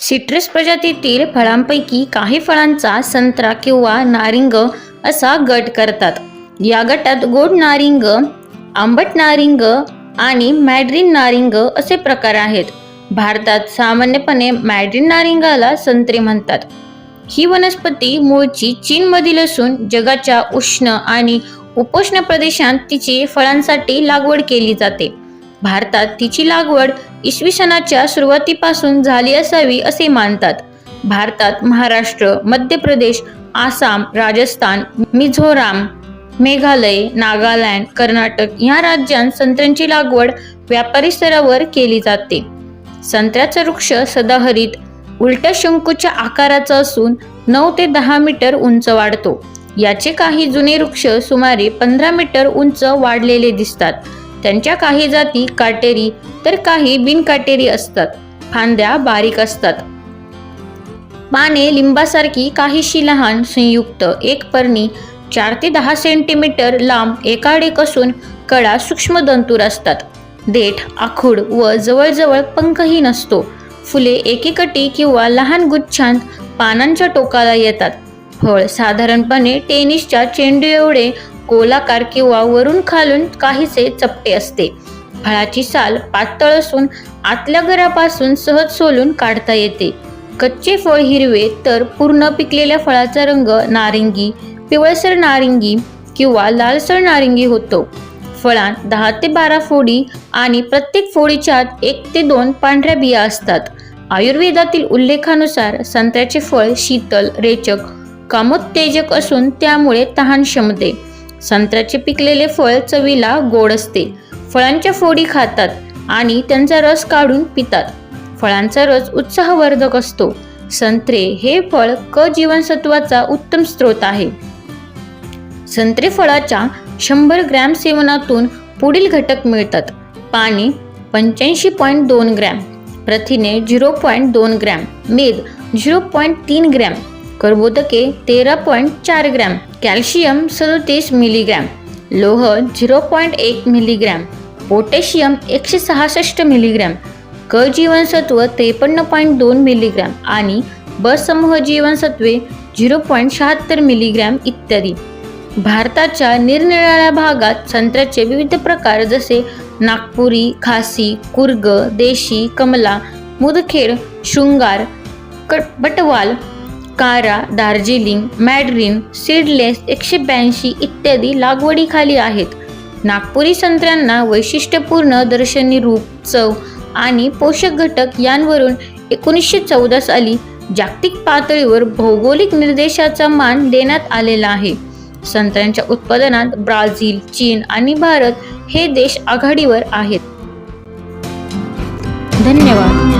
Citrus प्रजातीतील फळांपैकी काही फळांचा संत्रा किंवा नारिंग असा गट करतात. या गटात गोड नारिंग आंबट नारिंग आणि मॅड्रिन नारिंग असे प्रकार आहेत. भारतात सामान्यपणे मॅड्रिन नारिंगाला संत्रे म्हणतात. ही वनस्पती मूळची चीनमधील असून जगाच्या उष्ण आणि उपोष्ण प्रदेशात तिची फळांसाठी लागवड केली जाते. भारतात तिची लागवड इसवी सनाच्या सुरुवातीपासून झाली असावी असे मानतात. भारतात महाराष्ट्र मध्य प्रदेश आसाम राजस्थान मिझोराम मेघालय नागालँड कर्नाटक या राज्यांत संत्र्यांची लागवड व्यापारी स्तरावर केली जाते. संत्र्याचा वृक्ष सदाहरित उलट्या शंकूच्या आकाराचा असून नऊ ते दहा मीटर उंच वाढतो. याचे काही जुने वृक्ष सुमारे पंधरा मीटर उंच वाढलेले दिसतात. त्यांच्या काही जाती काटेरी तर काही बिनकाटेरी असतात. फांद्या बारीक असतात. पाने लिंबासारखी काहीशी लहान संयुक्त एक पर्णी चार ते दहा सेंटीमीटर लांब एकाडेक असून कळा सूक्ष्म दंतूर असतात. देठ आखूड व जवळजवळ पंखही नसतो फुले एकेकटी किंवा लहान गुच्छांत पानांच्या टोकाला येतात. फळ साधारणपणे टेनिसच्या चेंडू एवढे गोलाकार किंवा वरून खालून काहीसे चपटे असते. फळाची साल पातळ असून आतल्या घरापासून सहज सोलून काढता येते. कच्चे फळ हिरवे तर पूर्ण पिकलेल्या फळाचा रंग नारिंगी पिवळसर नारिंगी किंवा लालसर नारिंगी होतो. फळांत दहा ते बारा फोडी आणि प्रत्येक फोडीच्या एक ते दोन पांढऱ्या बिया असतात. आयुर्वेदातील उल्लेखानुसार संत्र्याचे फळ शीतल रेचक कामोत्तेजक असून त्यामुळे तहान शमते संत्र्याचे पिकलेले फळ चवीला गोड असते. फळांच्या फोडी खातात आणि त्यांचा रस काढून पितात. फळांचा रस उत्साहवर्धक असतो. संत्रे हे फळ क जीवनसत्वाचा उत्तम स्रोत आहे. संत्रे फळाच्या शंभर ग्रॅम सेवनातून पुढील घटक मिळतात. पाणी पंच्याऐंशी पॉईंट दोन ग्रॅम प्रथिने झिरो पॉईंट दोन ग्रॅम मेद झिरो पॉईंट तीन ग्रॅम कर्बोदके तेरा पॉईंट चार ग्रॅम कॅल्शियम सदोतीस मिलीग्रॅम लोह झिरो पॉईंट एक मिलीग्रॅम पोटॅशियम एकशे सहासष्ट मिलीग्रॅम क जीवनसत्व त्रेपन्न पॉईंट दोन मिलीग्रॅम आणि ब समूह जीवनसत्वे झिरो पॉईंट शहात्तर मिलीग्रॅम इत्यादी. भारताच्या निरनिराळ्या भागात संत्र्याचे विविध प्रकार जसे नागपुरी खासी कुर्ग देशी कमला मुदखेड शृंगार कट बटवाल कारा दार्जिलिंग मॅड्रिन सीडलेस एकशे ब्याऐंशी इत्यादी लागवडीखाली आहेत. नागपुरी संत्र्यांना वैशिष्ट्यपूर्ण दर्शनी रूप चव आणि पोषक घटक यांवरून एकोणीसशे चौदा साली जागतिक पातळीवर भौगोलिक निर्देशाचा मान देण्यात आलेला आहे. संत्र्यांच्या उत्पादनात ब्राझील चीन आणि भारत हे देश आघाडीवर आहेत. धन्यवाद.